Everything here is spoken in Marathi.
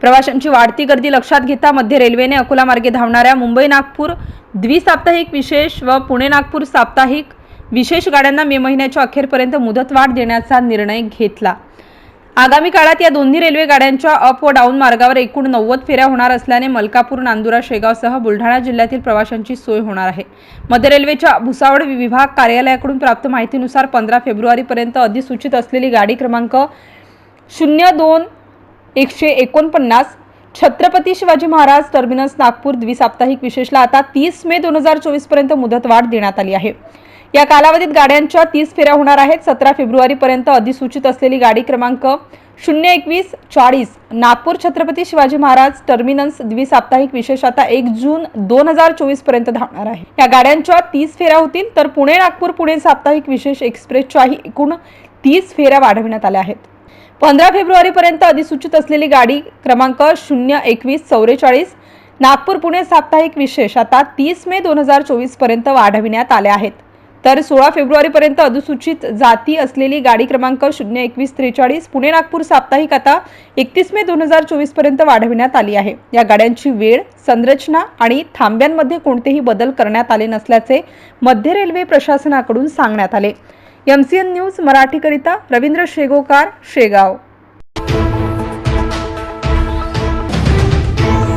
प्रवाशांची वाढती गर्दी लक्षात घेता मध्य रेल्वेने अकोला मार्गे धावणाऱ्या मुंबई नागपूर द्विसाप्ताहिक विशेष व पुणे नागपूर साप्ताहिक विशेष गाड्यांना मे महिन्याच्या अखेरपर्यंत मुदतवाढ देण्याचा निर्णय घेतला. आगामी काळात या दोन्ही रेल्वे गाड्यांच्या अप व डाऊन मार्गावर एकूण नव्वद फेऱ्या होणार असल्याने मलकापूर नांदुरा शेगावसह बुलढाणा जिल्ह्यातील प्रवाशांची सोय होणार आहे. मध्य रेल्वेच्या भुसावळ विभाग कार्यालयाकडून प्राप्त माहितीनुसार पंधरा फेब्रुवारीपर्यंत अधिसूचित असलेली गाडी क्रमांक शून्य दोन एकशे एकोणपन्नास. छत्रपती शिवाजी महाराज टर्मिनस नागपूर द्विसाप्ताहिक विशेषला आता तीस मे दोन हजार चोवीसपर्यंत मुदतवाढ देण्यात आली आहे. या कालावधीत गाड्यांच्या तीस फेऱ्या होणार आहेत. सतरा फेब्रुवारीपर्यंत अधिसूचित असलेली गाडी क्रमांक शून्य एकवीस चाळीस. नागपूर छत्रपती शिवाजी महाराज टर्मिनस द्विसाप्ताहिक विशेष आता एक जून दोन हजार चोवीसपर्यंत धावणार आहे. या गाड्यांच्या तीस फेऱ्या होतील तर पुणे नागपूर पुणे साप्ताहिक विशेष एक्सप्रेसच्याही एकूण तीस फेऱ्या वाढविण्यात आल्या आहेत. पंधरा फेब्रुवारीपर्यंत अधिसूचित असलेली गाडी क्रमांक शून्य एकवीस चौवेचाळीस नागपूर पुणे साप्ताहिक विशेष आता तीस मे दोन हजार चोवीसपर्यंत वाढविण्यात आल्या आहेत. तर सोळा फेब्रुवारीपर्यंत अधिसूचित जाती असलेली गाडी क्रमांक शून्य एकवीस त्रेचाळीस पुणे नागपूर साप्ताहिक आता एकतीस मे दोन हजार चोवीसपर्यंत वाढविण्यात आली आहे. या गाड्यांची वेळ संरचना आणि थांब्यांमध्ये कोणतेही बदल करण्यात आले नसल्याचे मध्य रेल्वे प्रशासनाकडून सांगण्यात आले. एम सी एन न्यूज मराठीकरिता रवींद्र शेगोकार शेगाव.